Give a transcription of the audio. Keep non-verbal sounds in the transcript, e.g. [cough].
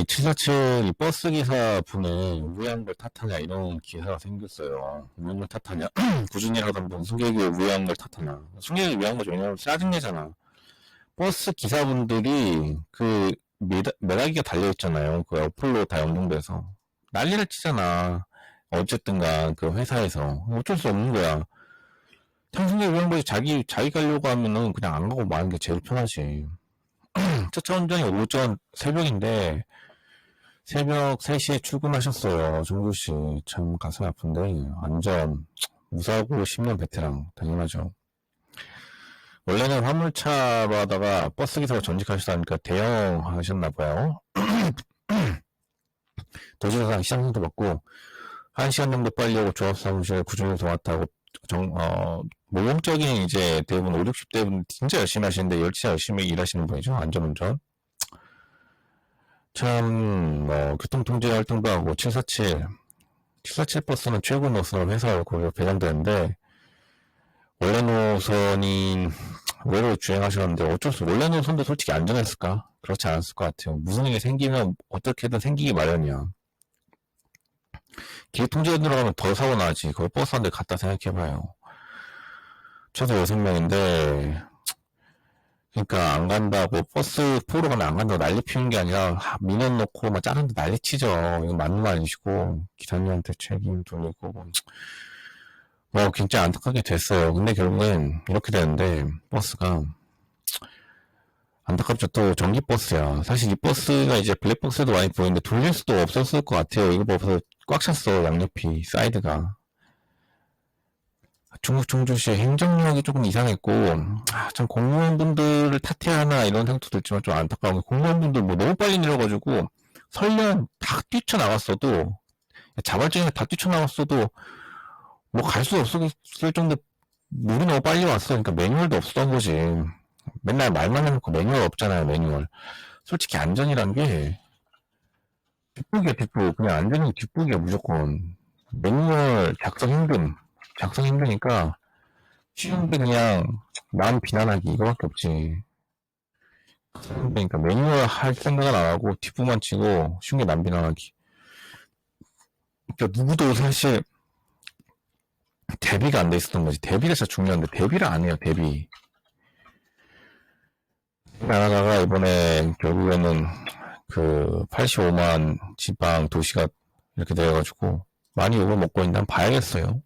최근에 747 버스 기사 분의 우회한 걸 탓하냐 이런 기사가 생겼어요. 우회한 걸 탓하냐? 구준이라던 분 승객이 우회한 걸 탓하냐? 승객이 우회한 거죠. 왜냐면 짜증내잖아. 버스 기사분들이 그 메다, 메다기가 달려있잖아요. 그 어플로 다 연동돼서. 난리를 치잖아. 어쨌든간 그 회사에서. 어쩔 수 없는 거야. 탕승객 우회한 거지. 자기, 자기 가려고 하면은 그냥 안 가고 마는 게 제일 편하지. [clears throat] 첫차 운전이 오전 새벽인데 새벽 3시에 출근하셨어요. 정규씨. 참 가슴이 아픈데 완전 무사고 10년 베테랑 당연하죠. 원래는 화물차로 하다가 버스 기사로 전직하시다니까 대형 하셨나 봐요. [clears throat] 도시사상 시장성도 받고 1시간 정도 빨리 오고 조합 사무실 구중에서 왔다고 정, 어, 모형적인 이제 대부분 5, 60대 분 진짜 열심히 하시는데 열차 열심히 일하시는 분이죠. 안전운전. 참, 뭐, 교통통제 활동도 하고 747, 747 버스는 최고 노선을 회사로 거기서 배정되는데 원래 노선이 외로 주행하셨는데 어쩔 수 원래 노선도 솔직히 안전했을까? 그렇지 않았을 것 같아요. 무슨 일이 생기면 어떻게든 생기기 마련이야. 길 통제에 들어가면 더 사고 나지. 거기 버스 한대 갖다 생각해봐요. 최소 6명인데, 그러니까 안 간다고, 버스 포로 가면 안 간다고 난리 피우는 게 아니라, 하, 민원 넣고 막 짜는데 난리 치죠. 이건 맞는 말이시고, 기사님한테 책임 돌리고, 뭐, 뭐, 진짜 안타깝게 됐어요. 근데 결국엔 이렇게 되는데, 버스가, 안타깝죠. 또 전기 버스야. 사실 이 버스가 이제 블랙박스도 많이 보이는데 돌릴 수도 없었을 것 같아요. 이거 봐서 꽉 찼어. 양옆이, 사이드가. 중국 충주시의 행정력이 조금 이상했고, 아, 참 공무원분들을 탓해야 하나 이런 생각도 들지만 좀 안타까운 게 공무원분들 뭐 너무 빨리 내려가지고 설령 다 뛰쳐나갔어도 자발적인 다 뛰쳐나갔어도 뭐 갈 수 없을 정도 물이 너무 빨리 왔어. 그러니까 매뉴얼도 없었던 거지. 맨날 말만 해놓고 매뉴얼 없잖아요, 매뉴얼. 솔직히 안전이란 게 뒷북이야, 뒷북. 그냥 안전이 뒷북이야, 무조건. 매뉴얼 작성 힘듦. 작성 힘드니까 쉬운데 그냥 남 비난하기 이거밖에 없지. 그러니까 매뉴얼 할 생각은 안 하고 뒷북만 치고 쉬운 게 남 비난하기. 그러니까 누구도 사실 대비가 안 돼 있었던 거지. 대비가 진짜 중요한데 대비를 안 해요, 대비. 나라가 이번에 결국에는 그 85만 지방 도시가 이렇게 되어가지고 많이 욕을 먹고 있나 봐야겠어요.